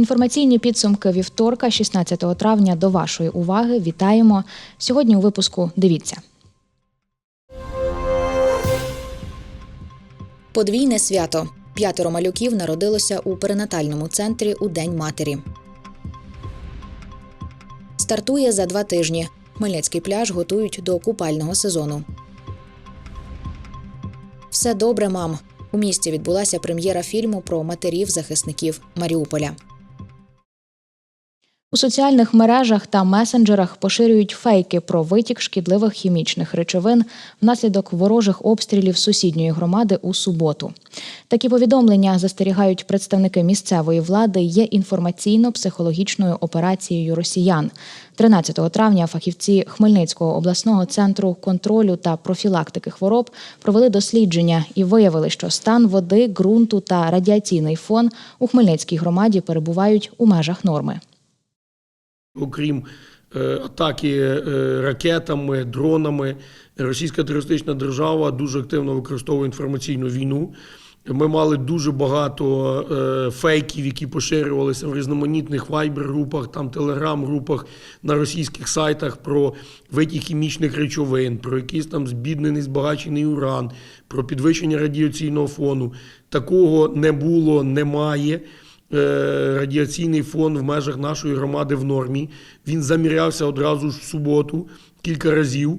Інформаційні підсумки вівторка, 16 травня, до вашої уваги. Вітаємо. Сьогодні у випуску дивіться. Подвійне свято. П'ятеро малюків народилося у перинатальному центрі у День матері. Стартує за два тижні. Хмельницький пляж готують до купального сезону. Все добре, мам. У місті відбулася прем'єра фільму про матерів захисників Маріуполя. У соціальних мережах та месенджерах поширюють фейки про витік шкідливих хімічних речовин внаслідок ворожих обстрілів сусідньої громади у суботу. Такі повідомлення застерігають представники місцевої влади є інформаційно-психологічною операцією росіян. 13 травня фахівці Хмельницького обласного центру контролю та профілактики хвороб провели дослідження і виявили, що стан води, ґрунту та радіаційний фон у Хмельницькій громаді перебувають у межах норми. Окрім е, атаки е, ракетами, дронами, російська терористична держава дуже активно використовує інформаційну війну. Ми мали дуже багато е, фейків, які поширювалися в різноманітних вайбер-групах, там телеграм-групах на російських сайтах про витік хімічних речовин, про якийсь там збіднений збагачений уран, про підвищення радіаційного фону. Такого не було, немає. Е, радіаційний фон в межах нашої громади в нормі. Він замірявся одразу ж в суботу кілька разів.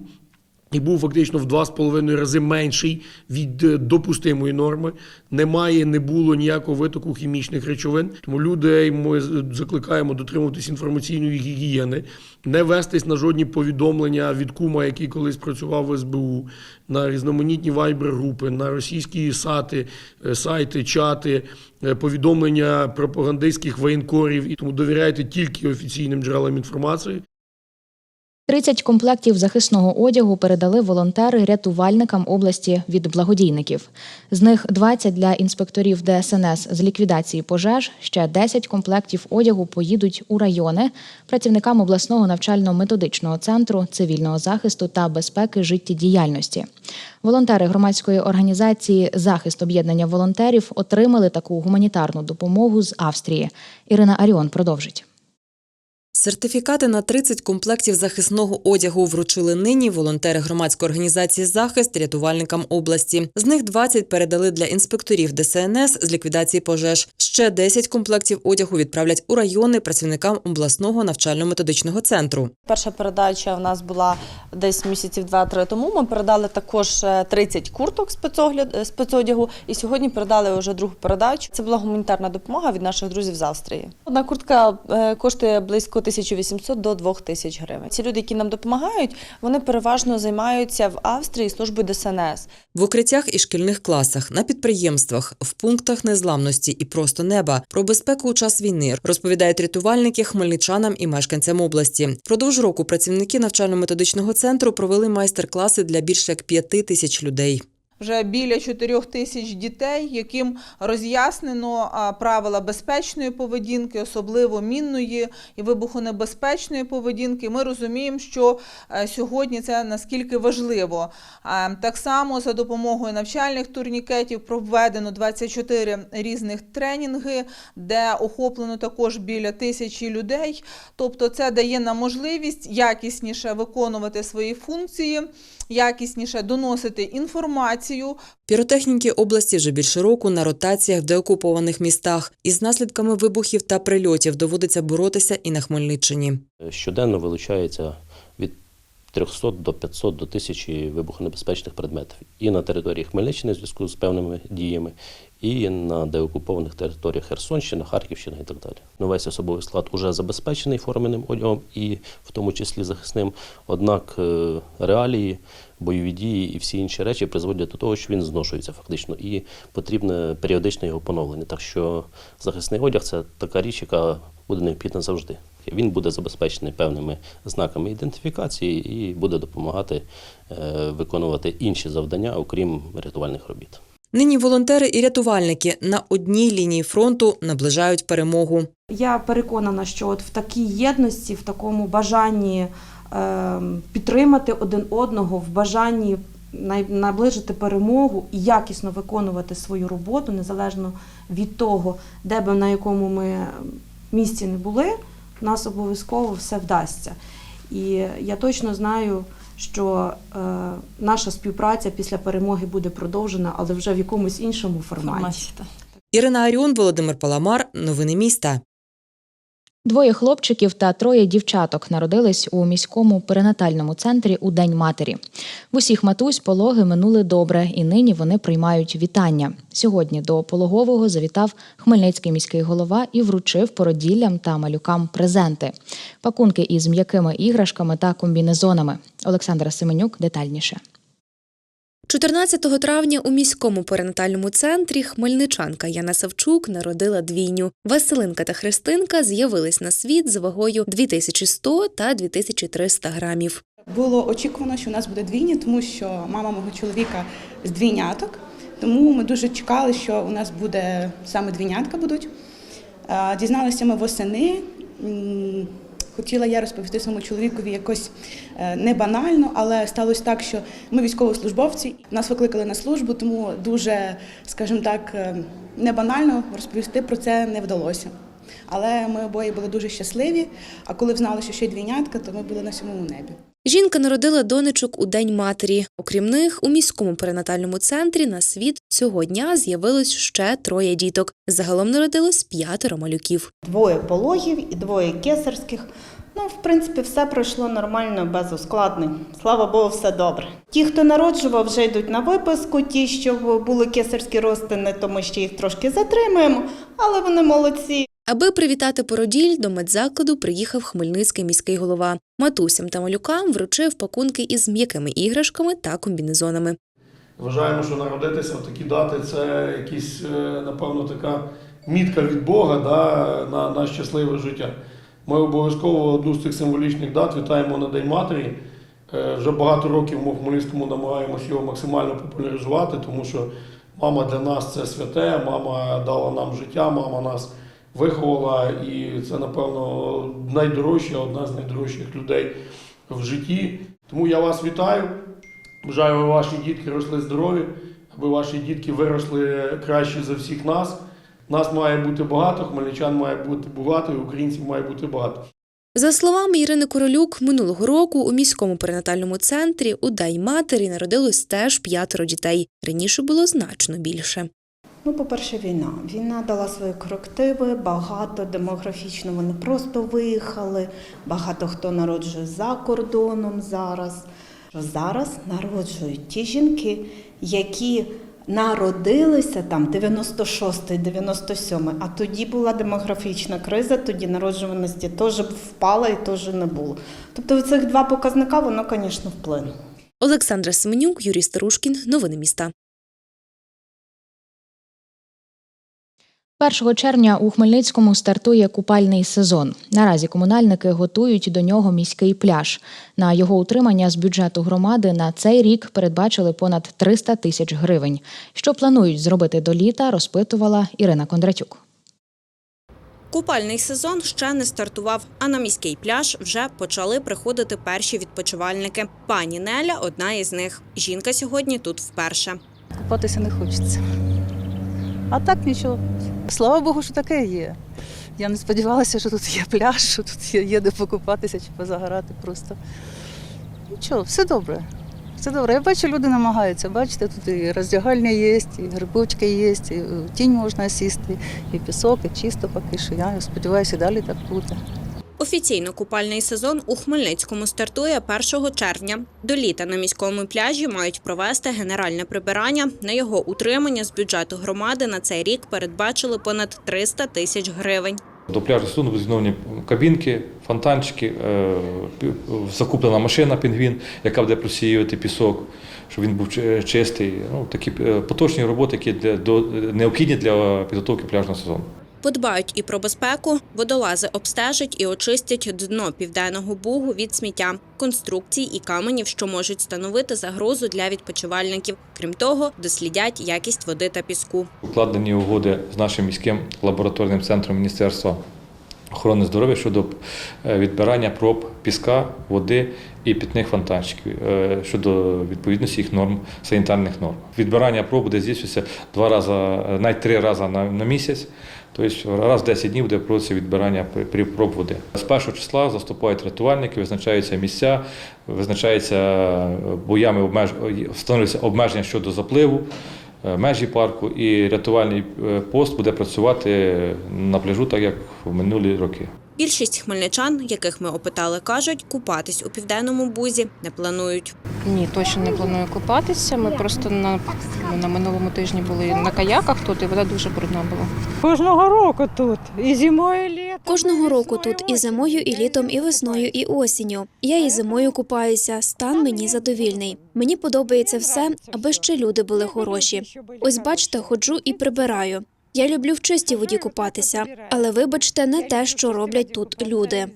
І був фактично в два з половиною рази менший від е, допустимої норми. Немає, не було ніякого витоку хімічних речовин. Тому людей ми закликаємо дотримуватись інформаційної гігієни, не вестись на жодні повідомлення від кума, який колись працював в СБУ, на різноманітні вайбер-групи, на російські сати, е, сайти, чати, е, повідомлення пропагандистських воєнкорів. І тому довіряйте тільки офіційним джерелам інформації. 30 комплектів захисного одягу передали волонтери рятувальникам області від благодійників. З них 20 для інспекторів ДСНС з ліквідації пожеж. Ще 10 комплектів одягу поїдуть у райони працівникам обласного навчально-методичного центру цивільного захисту та безпеки життєдіяльності. Волонтери громадської організації Захист об'єднання волонтерів отримали таку гуманітарну допомогу з Австрії. Ірина Аріон продовжить. Сертифікати на 30 комплектів захисного одягу вручили нині волонтери громадської організації захист рятувальникам області. З них 20 передали для інспекторів ДСНС з ліквідації пожеж. Ще 10 комплектів одягу відправлять у райони працівникам обласного навчально-методичного центру. Перша передача в нас була десь місяців 2-3 тому. Ми передали також е, 30 курток спецогляд е, спецодягу, і сьогодні передали вже другу передачу. Це була гуманітарна допомога від наших друзів з Австрії. Одна куртка е, коштує близько 1800 до 2000 гривень. Ці люди, які нам допомагають, вони переважно займаються в Австрії службою ДСНС. В укриттях і шкільних класах, на підприємствах, в пунктах незламності і просто неба про безпеку у час війни розповідають рятувальники хмельничанам і мешканцям області. Продовж року працівники навчально-методичного центру провели майстер-класи для більше як п'яти тисяч людей. Вже біля 4 тисяч дітей, яким роз'яснено правила безпечної поведінки, особливо мінної і вибухонебезпечної поведінки. Ми розуміємо, що е, сьогодні це наскільки важливо. Так само за допомогою навчальних турнікетів проведено 24 різних тренінги, де охоплено також біля тисячі людей. Тобто, це дає нам можливість якісніше виконувати свої функції, якісніше доносити інформацію. Піротехніки області вже більше року на ротаціях в деокупованих містах. Із наслідками вибухів та прильотів доводиться боротися і на Хмельниччині. Щоденно вилучається від 300 до 500 до 1000 вибухонебезпечних предметів і на території Хмельниччини в зв'язку з певними діями, і на деокупованих територіях Херсонщини, Харківщини і так далі. Ну, весь особовий склад уже забезпечений форменим одягом і в тому числі захисним. Однак е, реалії, бойові дії і всі інші речі призводять до того, що він зношується фактично, і потрібне періодичне його поновлення. Так що захисний одяг це така річ, яка буде необхідна завжди. Він буде забезпечений певними знаками ідентифікації і буде допомагати е, виконувати інші завдання, окрім рятувальних робіт. Нині волонтери і рятувальники на одній лінії фронту наближають перемогу. Я переконана, що от в такій єдності, в такому бажанні е, підтримати один одного, в бажанні наближити перемогу і якісно виконувати свою роботу, незалежно від того, де би на якому ми місці не були, нас обов'язково все вдасться. І я точно знаю, що е, наша співпраця після перемоги буде продовжена, але вже в якомусь іншому форматі. Ірина Аріон, Володимир Паламар. Новини міста. Двоє хлопчиків та троє дівчаток народились у міському перинатальному центрі у День матері. В усіх матусь пологи минули добре, і нині вони приймають вітання. Сьогодні до пологового завітав Хмельницький міський голова і вручив породіллям та малюкам презенти, пакунки із м'якими іграшками та комбінезонами. Олександра Семенюк детальніше. 14 травня у міському перинатальному центрі хмельничанка Яна Савчук народила двійню. Василинка та Христинка з'явились на світ з вагою 2100 та 2300 грамів. Було очікувано, що у нас буде двійні, тому що мама мого чоловіка з двійняток. Тому ми дуже чекали, що у нас буде саме двійнятка будуть. Дізналися ми восени. Хотіла я розповісти своєму чоловікові якось е, не банально, але сталося так, що ми військовослужбовці, нас викликали на службу, тому дуже, скажімо так, е, не банально розповісти про це не вдалося. Але ми обоє були дуже щасливі. А коли взнали, що ще двійнятка, то ми були на сьомому небі. Жінка народила донечок у День матері. Окрім них, у міському перинатальному центрі на світ цього дня з'явилось ще троє діток. Загалом народилось п'ятеро малюків. Двоє пологів і двоє кесарських. Ну, в принципі, все пройшло нормально, без ускладнень. Слава Богу, все добре. Ті, хто народжував, вже йдуть на виписку. Ті, що були кесарські розтини, то ми ще їх трошки затримаємо, але вони молодці. Аби привітати породіль, до медзакладу приїхав хмельницький міський голова. Матусям та малюкам вручив пакунки із м'якими іграшками та комбінезонами. Вважаємо, що народитися в такі дати це якісь, е, напевно, така мітка від Бога да, на, на щасливе життя. Ми обов'язково одну з цих символічних дат вітаємо на День матері. Е, Вже багато років ми в Хмельницькому намагаємося його максимально популяризувати, тому що мама для нас це святе, мама дала нам життя, мама нас виховала, і це, напевно, найдорожча, одна з найдорожчих людей в житті. Тому я вас вітаю. Бажаю, аби ваші дітки росли здорові, аби ваші дітки виросли краще за всіх нас. Нас має бути багато, хмельничан має бути багато, і українців має бути багато. За словами Ірини Королюк, минулого року у міському перинатальному центрі у День матері народилось теж п'ятеро дітей. Раніше було значно більше. Ну, по-перше, війна. Війна дала свої корективи, багато демографічно вони просто виїхали, багато хто народжує за кордоном зараз. Зараз народжують ті жінки, які народилися там 96-й, 97-й, а тоді була демографічна криза, тоді народжуваності теж впала і теж не було. Тобто цих два показника воно, звісно, вплинуло. Олександра Семенюк, Юрій Старушкін. Новини міста. 1 червня у Хмельницькому стартує купальний сезон. Наразі комунальники готують до нього міський пляж. На його утримання з бюджету громади на цей рік передбачили понад 300 тисяч гривень. Що планують зробити до літа, розпитувала Ірина Кондратюк. Купальний сезон ще не стартував, а на міський пляж вже почали приходити перші відпочивальники. Пані Неля одна із них. Жінка сьогодні тут вперше. Купатися не хочеться. А так нічого. Слава Богу, що таке є. Я не сподівалася, що тут є пляж, що тут є, є де покупатися чи позагорати просто. Нічого, все добре. Все добре. Я бачу, люди намагаються. Бачите, тут і роздягальня є, і грибочки є, і в тінь можна сісти, і пісок, і чисто поки що. Я сподіваюся, далі так буде. Офіційно купальний сезон у Хмельницькому стартує 1 червня. До літа на міському пляжі мають провести генеральне прибирання. На його утримання з бюджету громади на цей рік передбачили понад 300 тисяч гривень. До пляжу сезону будуть зновні кабінки, фонтанчики, е, закуплена машина пінгвін, яка буде просіювати пісок, щоб він був чистий. Ну, такі е, поточні роботи, які для, до, необхідні для підготовки пляжного сезону. Подбають і про безпеку, водолази обстежать і очистять дно південного бугу від сміття, конструкцій і каменів, що можуть становити загрозу для відпочивальників. Крім того, дослідять якість води та піску. Укладені угоди з нашим міським лабораторним центром Міністерства охорони здоров'я щодо е, відбирання проб піска, води і питних фонтанчиків е, щодо відповідності їх норм, санітарних норм. Відбирання проб буде здійснюватися два рази, е, навіть три рази на, місяць. Тобто раз в 10 днів буде проводитися відбирання проб води. З першого числа заступають рятувальники, визначаються місця, визначаються боями встановлюються обмеження щодо запливу межі парку, і рятувальний е, пост буде працювати на пляжу, так як в минулі роки. Більшість хмельничан, яких ми опитали, кажуть, купатись у південному бузі не планують. Ні, точно не планую купатися. Ми просто на, на минулому тижні були на каяках тут, і вода дуже брудна була. Кожного року тут і зимою, і літом. Кожного року тут і зимою, і літом, і весною, і осінню. Я і зимою купаюся. Стан мені задовільний. Мені подобається все, аби ще люди були хороші. Ось бачите, ходжу і прибираю. Я люблю в чистій воді купатися, але вибачте, не те, що роблять тут люди.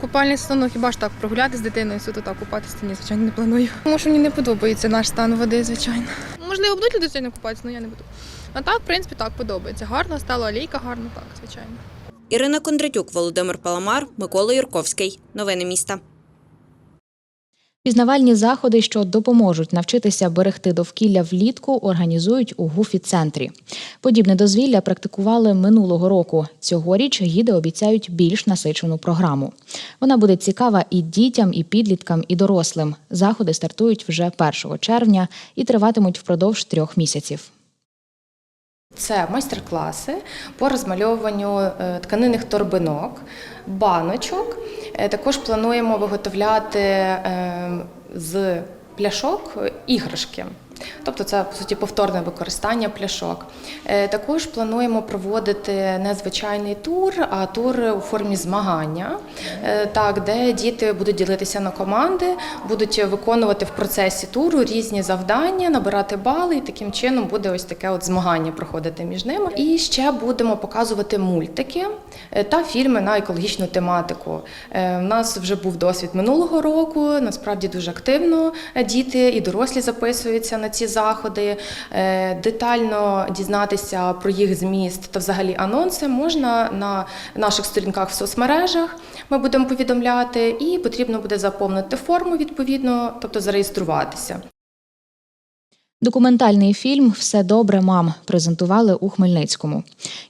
Купальний сезон, ну хіба ж так прогуляти з дитиною, суто так купатися, ні, звичайно, не планую. Тому що мені не подобається наш стан води, звичайно. Можливо, будуть люди сьогодні купатися, але я не буду. А так, в принципі, так подобається. Гарно стало, алейка гарно, так, звичайно. Ірина Кондратюк, Володимир Паламар, Микола Юрковський. Новини міста. Пізнавальні заходи, що допоможуть навчитися берегти довкілля влітку, організують у Гуфі-центрі. Подібне дозвілля практикували минулого року. Цьогоріч гіди обіцяють більш насичену програму. Вона буде цікава і дітям, і підліткам, і дорослим. Заходи стартують вже 1 червня і триватимуть впродовж трьох місяців. Це майстер-класи по розмальовуванню е, тканинних торбинок, баночок. Е, Також плануємо виготовляти е, з пляшок іграшки. Тобто це по суті повторне використання пляшок. Е, Також плануємо проводити не звичайний тур, а тур у формі змагання, е, так, де діти будуть ділитися на команди, будуть виконувати в процесі туру різні завдання, набирати бали, і таким чином буде ось таке от змагання проходити між ними. І ще будемо показувати мультики е, та фільми на екологічну тематику. У нас вже був досвід минулого року. Насправді дуже активно діти і дорослі записуються на ці заходи. Е, Детально дізнатися про їх зміст та взагалі анонси можна на наших сторінках в соцмережах. Ми будемо повідомляти, і потрібно буде заповнити форму відповідно, тобто зареєструватися. Документальний фільм Все добре, мам презентували у Хмельницькому.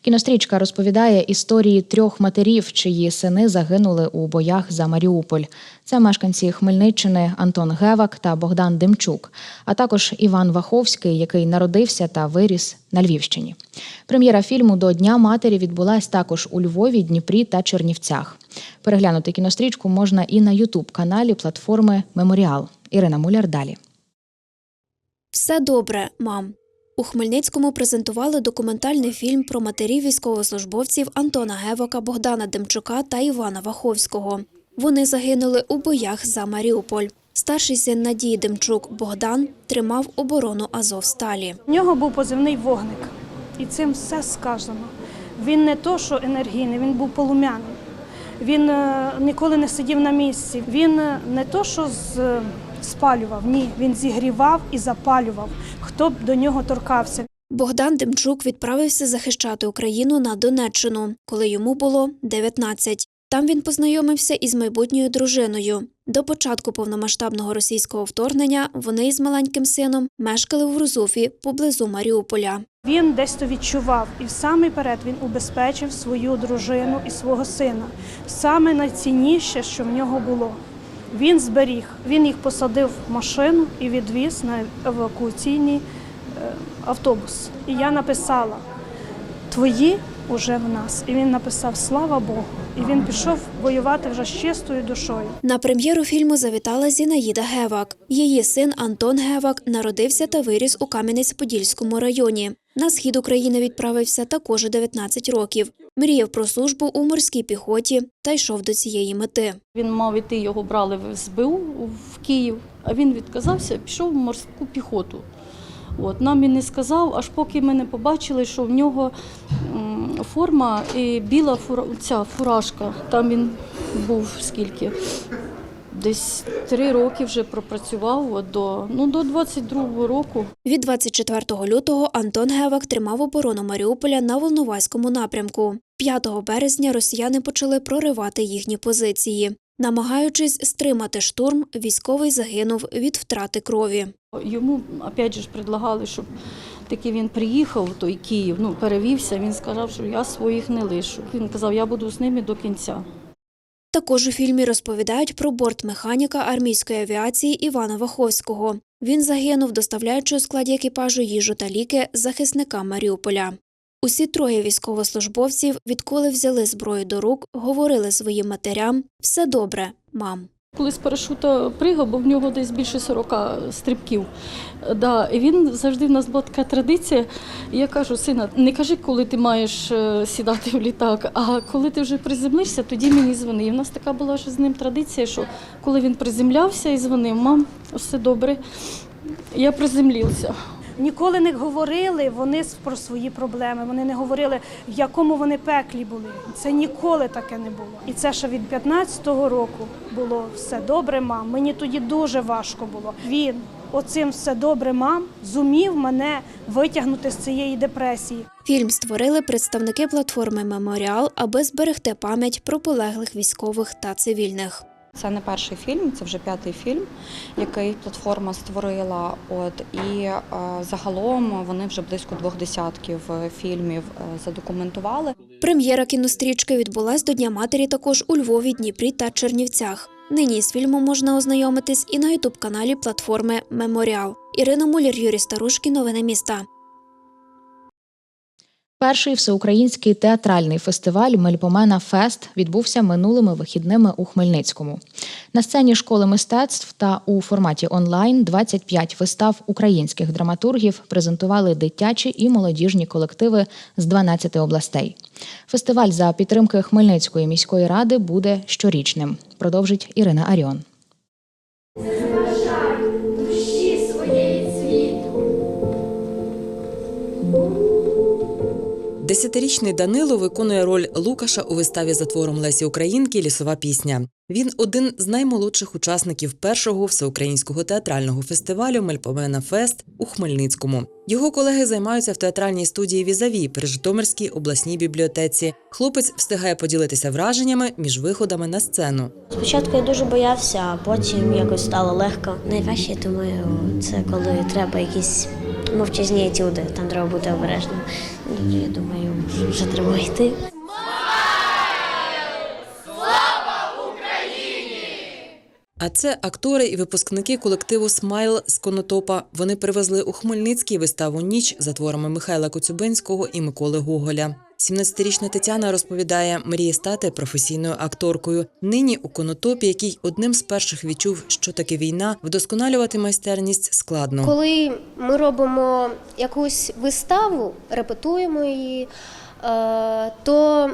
Кінострічка розповідає історії трьох матерів, чиї сини загинули у боях за Маріуполь. Це мешканці Хмельниччини Антон Гевак та Богдан Демчук, а також Іван Ваховський, який народився та виріс на Львівщині. Прем'єра фільму до Дня матері відбулась також у Львові, Дніпрі та Чернівцях. Переглянути кінострічку можна і на Ютуб каналі платформи Меморіал. Ірина Муляр далі. Все добре, мам. У Хмельницькому презентували документальний фільм про матерів військовослужбовців Антона Гевака, Богдана Демчука та Івана Ваховського. Вони загинули у боях за Маріуполь. Старший син Надії Демчук Богдан тримав оборону Азовсталі. У нього був позивний вогник. І цим все сказано. Він не то, що енергійний, він був полум'яним. Він е, ніколи не сидів на місці. Він е, не то, що з, е, спалював, ні, він зігрівав і запалював, хто б до нього торкався. Богдан Демчук відправився захищати Україну на Донеччину, коли йому було 19. Там він познайомився із майбутньою дружиною. До початку повномасштабного російського вторгнення вони із маленьким сином мешкали в Рузуфі поблизу Маріуполя. Він десь то відчував, і в самий перед він убезпечив свою дружину і свого сина. Саме найцінніше, що в нього було. Він зберіг, він їх посадив в машину і відвіз на евакуаційний е, автобус. І я написала: Твої уже в нас. І він написав Слава Богу. І він пішов воювати вже з чистою душою. На прем'єру фільму завітала Зінаїда Гевак. Її син Антон Гевак народився та виріс у Кам'янець-Подільському районі. На схід України відправився також 19 років. Мріяв про службу у морській піхоті та йшов до цієї мети. Він мав іти, його брали в СБУ в Київ, а він відказався, пішов в морську піхоту. От нам він не сказав, аж поки ми не побачили, що в нього форма і біла фура, ця фуражка. Там він був скільки? Десь три роки вже пропрацював от до, ну, до 22-го року. Від 24 лютого Антон Гевак тримав оборону Маріуполя на Волноваському напрямку. 5 березня росіяни почали проривати їхні позиції. Намагаючись стримати штурм, військовий загинув від втрати крові. Йому опять же ж предлагали, щоб таки він приїхав в той Київ, ну перевівся. Він сказав, що я своїх не лишу. Він казав, я буду з ними до кінця. Також у фільмі розповідають про бортмеханіка армійської авіації Івана Ваховського. Він загинув, доставляючи у складі екіпажу їжу та ліки захисникам Маріуполя. Усі троє військовослужбовців, відколи взяли зброю до рук, говорили своїм матерям все добре, мам. Коли з парашута пригав, бо в нього десь більше 40 стрибків. Да, і він завжди в нас була така традиція. Я кажу, сина, не кажи, коли ти маєш е, сідати в літак, а коли ти вже приземлишся, тоді мені дзвони. І в нас така була ж з ним традиція, що коли він приземлявся і дзвонив, мам, все добре, я приземлився. Ніколи не говорили вони про свої проблеми. Вони не говорили, в якому вони пеклі були. Це ніколи таке не було. І це ще від 15-го року було все добре, мам. Мені тоді дуже важко було. Він оцим все добре, мам, зумів мене витягнути з цієї депресії. Фільм створили представники платформи Меморіал, аби зберегти пам'ять про полеглих військових та цивільних. Це не перший фільм, це вже п'ятий фільм, який платформа створила. От і е, загалом вони вже близько двох десятків е, фільмів е, задокументували. Прем'єра кінострічки відбулась до Дня матері також у Львові, Дніпрі та Чернівцях. Нині з фільмом можна ознайомитись і на ютуб-каналі платформи Меморіал. Ірина Муляр, Юрій Старушки. Новини міста. Перший всеукраїнський театральний фестиваль Мельпомена Фест відбувся минулими вихідними у Хмельницькому. На сцені школи мистецтв та у форматі онлайн 25 вистав українських драматургів презентували дитячі і молодіжні колективи з 12 областей. Фестиваль за підтримки Хмельницької міської ради буде щорічним. Продовжить Ірина Аріон. Десятирічний Данило виконує роль Лукаша у виставі за твором Лесі Українки Лісова пісня. Він один з наймолодших учасників першого всеукраїнського театрального фестивалю Мельпомена Фест у Хмельницькому. Його колеги займаються в театральній студії Візаві при Житомирській обласній бібліотеці. Хлопець встигає поділитися враженнями між виходами на сцену. Спочатку я дуже боявся, а потім якось стало легко. Найважче, думаю, це коли треба якісь мовчазні етюди, там треба бути обережним. Я думаю, вже треба йти. А це актори і випускники колективу Смайл з Конотопа. Вони привезли у Хмельницький виставу Ніч за творами Михайла Коцюбинського і Миколи Гоголя. 17-річна Тетяна розповідає, мріє стати професійною акторкою. Нині у Конотопі, який одним з перших відчув, що таке війна, вдосконалювати майстерність складно. Коли ми робимо якусь виставу, репетуємо її, е, то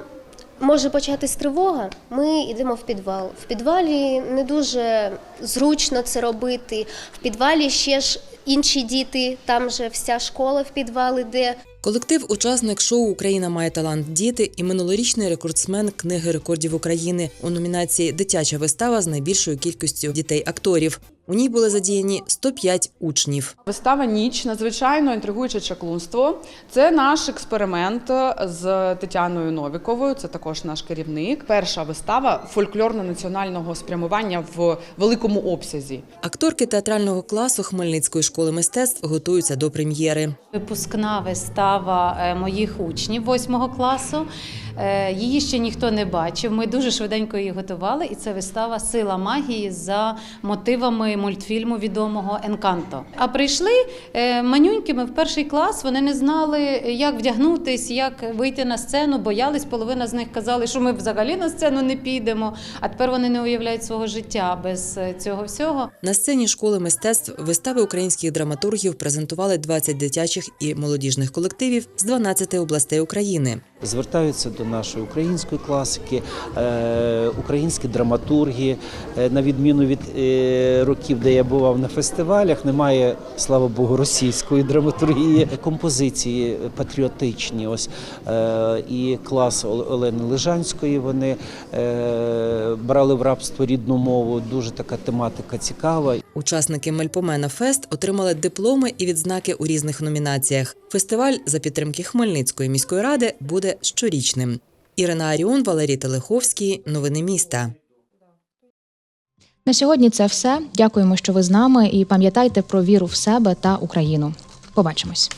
може початись тривога. Ми йдемо в підвал. В підвалі не дуже зручно це робити. В підвалі ще ж інші діти, там же вся школа в підвал іде. Колектив учасник шоу Україна має талант діти і минулорічний рекордсмен книги рекордів України у номінації Дитяча вистава з найбільшою кількістю дітей-акторів. У ній були задіяні 105 учнів. Вистава Ніч надзвичайно інтригуюче чаклунство. Це наш експеримент з Тетяною Новіковою. Це також наш керівник. Перша вистава фольклорно-національного спрямування в великому обсязі. Акторки театрального класу Хмельницької школи мистецтв готуються до прем'єри. Випускна вистава е, моїх учнів восьмого класу. Е, Її ще ніхто не бачив. Ми дуже швиденько її готували, і це вистава Сила магії за мотивами мультфільму відомого Енканто. А прийшли е, манюнькими в перший клас. Вони не знали, як вдягнутись, як вийти на сцену. Боялись. Половина з них казали, що ми взагалі на сцену не підемо. А тепер вони не уявляють свого життя без е, цього всього. На сцені школи мистецтв вистави українських драматургів презентували 20 дитячих і молодіжних колективів з 12 областей України. Звертаються до нашої української класики, е, українські драматурги. Е, На відміну від е, років, де я бував на фестивалях, немає, слава Богу, російської драматургії. Композиції патріотичні. Ось і клас Олени Лежанської. Вони брали в рабство рідну мову. Дуже така тематика цікава. Учасники Мельпомена Фест отримали дипломи і відзнаки у різних номінаціях. Фестиваль за підтримки Хмельницької міської ради буде щорічним. Ірина Аріон, Валерій Телеховський. Новини міста. На сьогодні це все. Дякуємо, що ви з нами, і пам'ятайте про віру в себе та Україну. Побачимось.